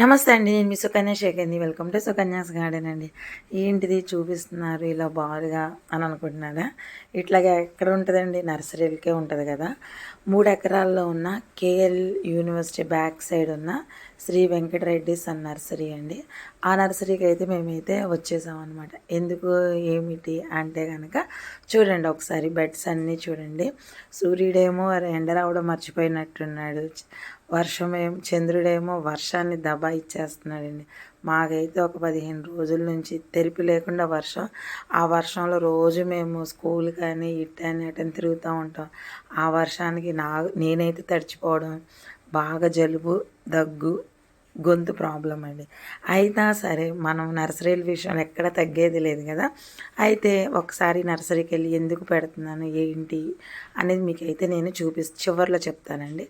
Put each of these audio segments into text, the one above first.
నమస్తే అండి నేను మీ సుకన్య శేఖర్ని. వెల్కమ్ టు సుకన్యాస్ గార్డెన్ అండి. ఏంటిది చూపిస్తున్నారు? ఇలా బారుగా అని అనుకుంటున్నారా? ఇట్లాగా ఎక్కడ ఉంటుందండి? నర్సరీలకే ఉంటుంది కదా. మూడు ఎకరాల్లో ఉన్న కేఎల్ యూనివర్సిటీ బ్యాక్ సైడ్ ఉన్న శ్రీ వెంకటరెడ్డి సన్ నర్సరీ అండి. ఆ నర్సరీకి అయితే మేమైతే వచ్చేసాం అనమాట ఎందుకు ఏమిటి అంటే కనుక చూడండి ఒకసారి బెడ్స్ అన్నీ చూడండి. సూర్యుడేమో ఎండ రావడం మర్చిపోయినట్టున్నాడు. వర్షమేం చంద్రుడేమో వర్షాన్ని దబా ఇచ్చేస్తున్నాడండి. మాకైతే ఒక పదిహేను రోజుల నుంచి తెరిపి లేకుండా వర్షం. ఆ వర్షంలో రోజు మేము స్కూల్ కానీ ఇట్టా అని అటని తిరుగుతూ ఉంటాం. ఆ వర్షానికి నా నేనైతే తడిచిపోవడం. బాగా జలుబు దగ్గు గొంతు ప్రాబ్లం అండి. అయినా సరే మనం నర్సరీల విషయం ఎక్కడ తగ్గేది లేదు కదా. అయితే ఒకసారి నర్సరీకి వెళ్ళి ఎందుకు పెడుతున్నాను ఏంటి అనేది మీకు అయితే నేను చూపి చివరిలో చెప్తానండి.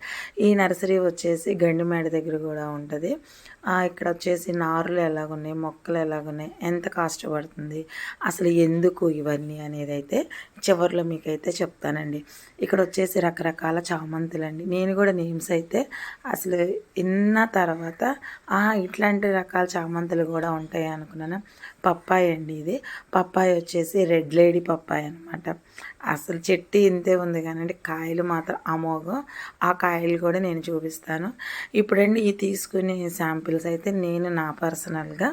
ఈ నర్సరీ వచ్చేసి గండిమేడ దగ్గర కూడా ఉంటుంది. ఇక్కడ వచ్చేసి నారులు ఎలాగున్నాయి మొక్కలు ఎలాగున్నాయి ఎంత కాస్ట్ పడుతుంది అసలు ఎందుకు ఇవన్నీ అనేది అయితే చివరిలో మీకైతే చెప్తానండి. ఇక్కడ వచ్చేసి రకరకాల చామంతులండి. నేను కూడా నేమ్స్ అయితే అసలు విన్న తర్వాత ఇట్లాంటి రకాల చామంతులు కూడా ఉంటాయి అనుకున్నాను. పప్పాయి అండి ఇది. పప్పాయి వచ్చేసి రెడ్ లేడీ పప్పాయి అనమాట అసలు చెట్టు ఇంతే ఉంది కానీ కాయలు మాత్రం అమోఘం. ఆ కాయలు కూడా నేను చూపిస్తాను. ఇప్పుడండి ఈ తీసుకునే శాంపిల్స్ అయితే నేను నా పర్సనల్గా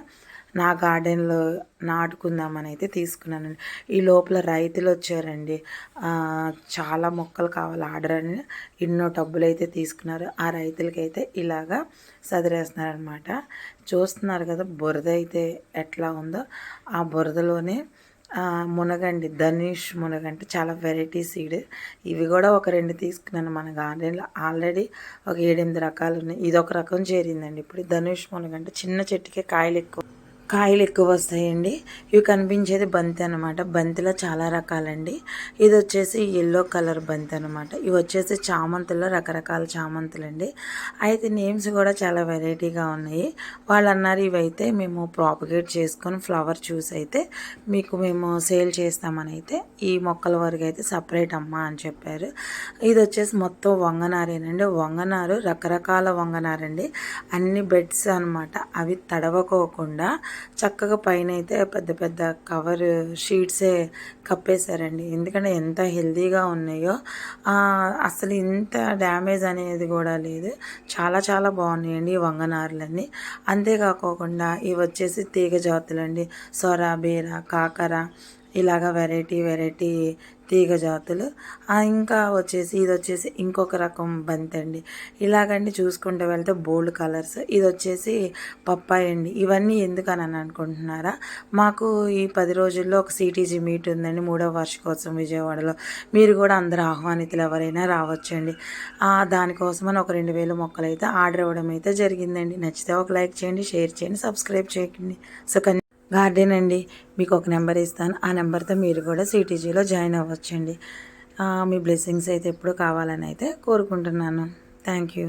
నా గార్డెన్లో నాటుకుందామని అయితే తీసుకున్నానండి ఈ లోపల రైతులు వచ్చారండి చాలా మొక్కలు కావాలి. ఆర్డర్ అని ఎన్నో డబ్బులు అయితే తీసుకున్నారు. ఆ రైతులకైతే ఇలాగా సదిరేస్తున్నారనమాట. చూస్తున్నారు కదా బురద అయితే ఎట్లా ఉందో. ఆ బురదలోనే మునగండి ధనుష్ మునగంటే చాలా వెరైటీ సీడ్. ఇవి కూడా ఒక రెండు తీసుకున్నాను మన గార్డెన్లో. ఆల్రెడీ ఒక ఏడెనిమిది రకాలు ఉన్నాయి ఇది ఒక రకం చేరిందండి. ఇప్పుడు ధనుష్ మునగంటే చిన్న చెట్టుకే కాయలు ఎక్కువ కాయలు ఎక్కువ వస్తాయండి ఇవి కనిపించేది బంతి అనమాట బంతిలో చాలా రకాలండి. ఇది వచ్చేసి ఎల్లో కలర్ బంతి అనమాట ఇవి వచ్చేసి చామంతుల్లో రకరకాల చామంతులు అండి అయితే నేమ్స్ కూడా చాలా వెరైటీగా ఉన్నాయి. వాళ్ళు అన్నారు ఇవైతే మేము ప్రాపగేట్ చేసుకొని ఫ్లవర్ చూస్ అయితే మీకు మేము సేల్ చేస్తామని అయితే ఈ మొక్కల వరకు అయితే సపరేట్ అమ్మ అని చెప్పారు. ఇది వచ్చేసి మొత్తం వంగనారేనండి. వంగనారు రకరకాల వంగనారండి. అన్ని బెడ్స్ అనమాట అవి తడవకోకుండా చక్కగా పైన అయితే పెద్ద పెద్ద కవర్ షీట్సే కప్పేశారండి. ఎందుకంటే ఎంత హెల్తీగా ఉన్నాయో అసలు ఇంత డ్యామేజ్ అనేది కూడా లేదు. చాలా చాలా బాగున్నాయండి ఈ వంగనారులన్నీ అంతేకాకోకుండా ఇవి వచ్చేసి తీగ జాతులండి. సొర బీర కాకర ఇలాగ వెరైటీ వెరైటీ తీగ జాతులు. ఇంకా వచ్చేసి ఇది వచ్చేసి ఇంకొక రకం బంతి అండి. ఇలాగండి చూసుకుంటూ వెళ్తే బోల్డ్ కలర్స్. ఇది వచ్చేసి పప్పాయి అండి. ఇవన్నీ ఎందుకని అనుకుంటున్నారా? మాకు ఈ పది రోజుల్లో ఒక సిటీజీ మీట్ ఉందండి మూడవ వార్షికోత్సవం విజయవాడలో. మీరు కూడా అందరు ఆహ్వానితులు ఎవరైనా రావచ్చండి. దానికోసమని ఒక రెండు వేల మొక్కలు అయితే ఆర్డర్ ఇవ్వడం అయితే జరిగిందండి. నచ్చితే ఒక లైక్ చేయండి షేర్ చేయండి సబ్స్క్రైబ్ చేయండి. సో గార్డెన్ అండి. మీకు ఒక నెంబర్ ఇస్తాను. ఆ నెంబర్తో మీరు కూడా సిటీజీలో జాయిన్ అవ్వచ్చండి. మీ బ్లెస్సింగ్స్ అయితే ఎప్పుడు కావాలని అయితే కోరుకుంటున్నాను. Thank you.